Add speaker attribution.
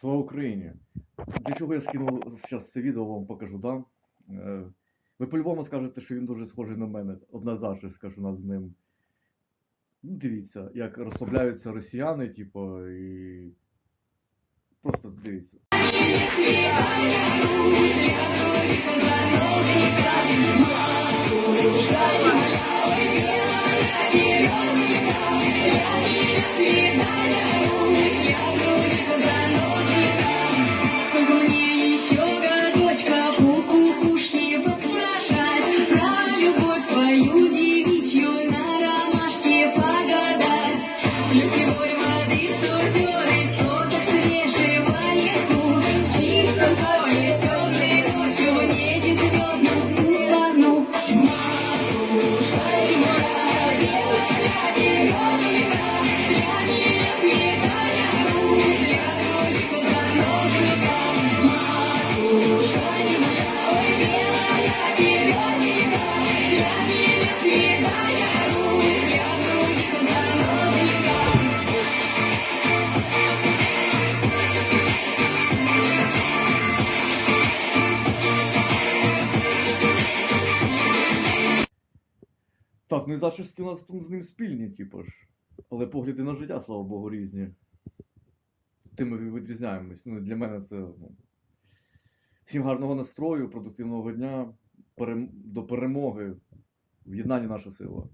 Speaker 1: Слава Україні! Для чого я скинув зараз це відео, вам покажу, да? Е, Ви по-любому скажете, що він дуже схожий на мене. Одна скажу нас з ним. Ну, дивіться, як розслабляються росіяни, типу, і. Просто дивіться.
Speaker 2: Любовь свою девичью
Speaker 1: Так, ну і зачіски у нас з ним спільні, типу ж. Але погляди на життя, слава Богу, різні. Тим ми відрізняємось. Ну, для мене це. Ну... Всім гарного настрою, продуктивного дня, перем... до перемоги. В єднанні наша сила.